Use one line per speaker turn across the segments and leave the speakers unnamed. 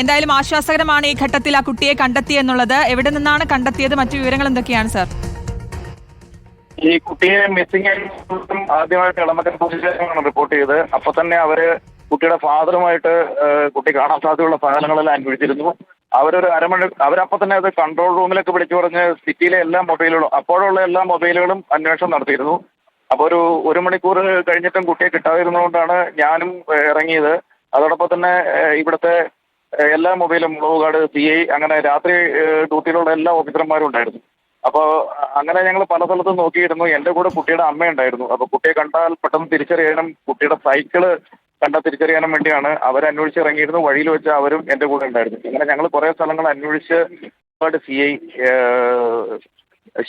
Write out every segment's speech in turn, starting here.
എന്തായാലും ആശ്വാസകരമാണ് ഈ ഘട്ടത്തിൽ ആ കുട്ടിയെ കണ്ടെത്തിയെന്നുള്ളത് എവിടെ നിന്നാണ് കണ്ടെത്തിയത്? മറ്റു വിവരങ്ങൾ എന്തൊക്കെയാണ് സാർ?
ഈ കുട്ടിയെ മിസ്സിംഗ് ആയിട്ട് ആദ്യമായിട്ട് ഇളമക്കൽ പോലീസ് സ്റ്റേഷനാണ് റിപ്പോർട്ട് ചെയ്തത്. അപ്പൊ തന്നെ അവർ കുട്ടിയുടെ ഫാദറുമായിട്ട് കുട്ടി കാണാൻ സാധ്യതയുള്ള സാധനങ്ങളെല്ലാം അന്വേഷിച്ചിരുന്നു അവരൊരു അരമണി അവരപ്പൊ തന്നെ അത് കൺട്രോൾ റൂമിലൊക്കെ വിളിച്ചു പറഞ്ഞ് സിറ്റിയിലെ എല്ലാ മൊബൈലുകളും അപ്പോഴുള്ള എല്ലാ മൊബൈലുകളും അന്വേഷണം നടത്തിയിരുന്നു. അപ്പൊ ഒരു ഒരു മണിക്കൂർ കഴിഞ്ഞിട്ടും കുട്ടിയെ കിട്ടാതിരുന്നതുകൊണ്ടാണ് ഞാനും ഇറങ്ങിയത്. അതോടൊപ്പം തന്നെ ഇവിടുത്തെ എല്ലാ മൊബൈലും മുളവുകാട് സി ഐ അങ്ങനെ രാത്രി ഡ്യൂട്ടിയിലുള്ള എല്ലാ ഓഫീസർമാരും ഉണ്ടായിരുന്നു. അപ്പോൾ അങ്ങനെ ഞങ്ങൾ പല സ്ഥലത്തും നോക്കിയിരുന്നു. എന്റെ കൂടെ കുട്ടിയുടെ അമ്മയുണ്ടായിരുന്നു. അപ്പോൾ കുട്ടിയെ കണ്ടാൽ പെട്ടെന്ന് തിരിച്ചറിയാനും കുട്ടിയുടെ സൈക്കിൾ കണ്ടാൽ തിരിച്ചറിയാനും വേണ്ടിയാണ് അവർ അന്വേഷിച്ച് ഇറങ്ങിയിരുന്നു വഴിയിൽ വെച്ച് അവരും എന്റെ കൂടെ ഉണ്ടായിരുന്നു. അങ്ങനെ ഞങ്ങൾ കുറേ സ്ഥലങ്ങൾ അന്വേഷിച്ച് സി ഐ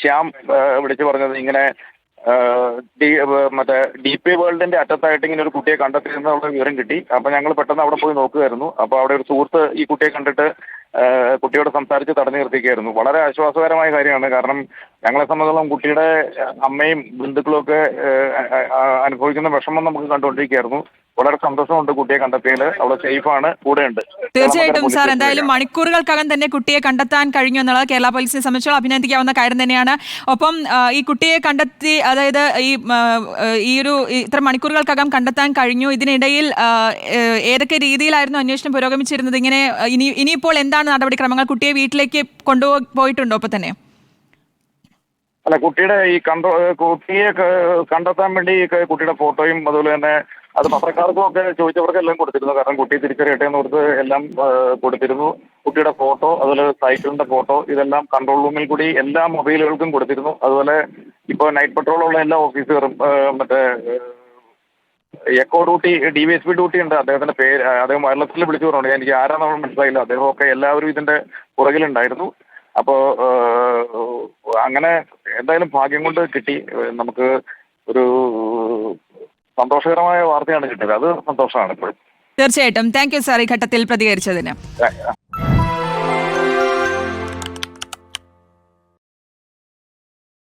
ശ്യാം വിളിച്ചു പറഞ്ഞത്. ഇങ്ങനെ മറ്റേ ഡി പി വേൾഡിന്റെ അറ്റത്തായിട്ട് ഇങ്ങനെ ഒരു കുട്ടിയെ കണ്ടെത്തിയിരുന്നുള്ള വിവരം കിട്ടി. അപ്പൊ ഞങ്ങൾ പെട്ടെന്ന് അവിടെ പോയി നോക്കുകയായിരുന്നു. അപ്പൊ അവിടെ ഒരു സുഹൃത്ത് ഈ കുട്ടിയെ കണ്ടിട്ട് കുട്ടിയോട് സംസാരിച്ച് തടഞ്ഞു നിർത്തിക്കുകയായിരുന്നു. വളരെ ആശ്വാസകരമായ കാര്യമാണ്. കാരണം ഞങ്ങളെ സംബന്ധിച്ചോളം കുട്ടിയുടെ അമ്മയും ബന്ധുക്കളും ഒക്കെ അനുഭവിക്കുന്ന വിഷമം നമുക്ക് കണ്ടുകൊണ്ടിരിക്കുകയായിരുന്നു. വളരെ സന്തോഷമുണ്ട് കുട്ടിയെ കണ്ടെത്തിയത് അവിടെ സേഫാണ്. കൂടെയുണ്ട്.
തീർച്ചയായിട്ടും സാർ. എന്തായാലും മണിക്കൂറുകൾക്കകം തന്നെ കുട്ടിയെ കണ്ടെത്താൻ കഴിഞ്ഞു എന്നുള്ളത് കേരള പോലീസിനെ സംബന്ധിച്ചോളം അഭിനന്ദിക്കാവുന്ന കാര്യം തന്നെയാണ്. ഒപ്പം ഈ കുട്ടിയെ കണ്ടെത്തി അതായത് ഈ ഈ ഒരു ഇത്ര മണിക്കൂറുകൾക്കകം കണ്ടെത്താൻ കഴിഞ്ഞു. ഇതിനിടയിൽ ഏതൊക്കെ രീതിയിലായിരുന്നു അന്വേഷണം പുരോഗമിച്ചിരുന്നത്? ഇങ്ങനെ ഇനി ഇനിയിപ്പോൾ എന്താണ് നടപടിക്രമങ്ങൾ? കുട്ടിയെ വീട്ടിലേക്ക് കൊണ്ടുപോയിട്ടുണ്ടോ ഇപ്പൊ തന്നെ?
അല്ല കുട്ടിയുടെ ഈ കണ്ടോ കുട്ടിയെ കണ്ടെത്താൻ വേണ്ടി കുട്ടിയുടെ ഫോട്ടോയും അതുപോലെ തന്നെ അത് പത്രക്കാർക്കും ഒക്കെ ചോദിച്ചവർക്കെല്ലാം കൊടുത്തിരുന്നു. കാരണം കുട്ടി തിരിച്ചറിയട്ടെ എന്ന് കൊടുത്ത് എല്ലാം കൊടുത്തിരുന്നു. കുട്ടിയുടെ ഫോട്ടോ അതുപോലെ സൈക്കിളിന്റെ ഫോട്ടോ ഇതെല്ലാം കൺട്രോൾ റൂമിൽ കൂടി എല്ലാ മൊബൈലുകൾക്കും കൊടുത്തിരുന്നു. അതുപോലെ ഇപ്പോൾ നൈറ്റ് പെട്രോളുള്ള എല്ലാ ഓഫീസറും ആ, മറ്റേ echo duty D V S P duty ഉണ്ട്. അദ്ദേഹത്തിന്റെ പേര് അദ്ദേഹം വയർലെസ്സിൽ വിളിച്ചു പറഞ്ഞു എനിക്ക് ആരാണെന്ന് മനസ്സിലായില്ല. അദ്ദേഹം ഒക്കെ എല്ലാവരും ഇതിന്റെ പുറകിലുണ്ടായിരുന്നു. അപ്പോ അങ്ങനെ എന്തായാലും ഭാഗ്യം കൊണ്ട് കിട്ടി. നമുക്ക് ഒരു സന്തോഷകരമായ വാർത്തയാണ് കിട്ടിയത്. അത് സന്തോഷമാണ് ഇപ്പോഴും.
തീർച്ചയായിട്ടും. താങ്ക് യു സാർ ഈ ഘട്ടത്തിൽ പ്രതികരിച്ചതിന്.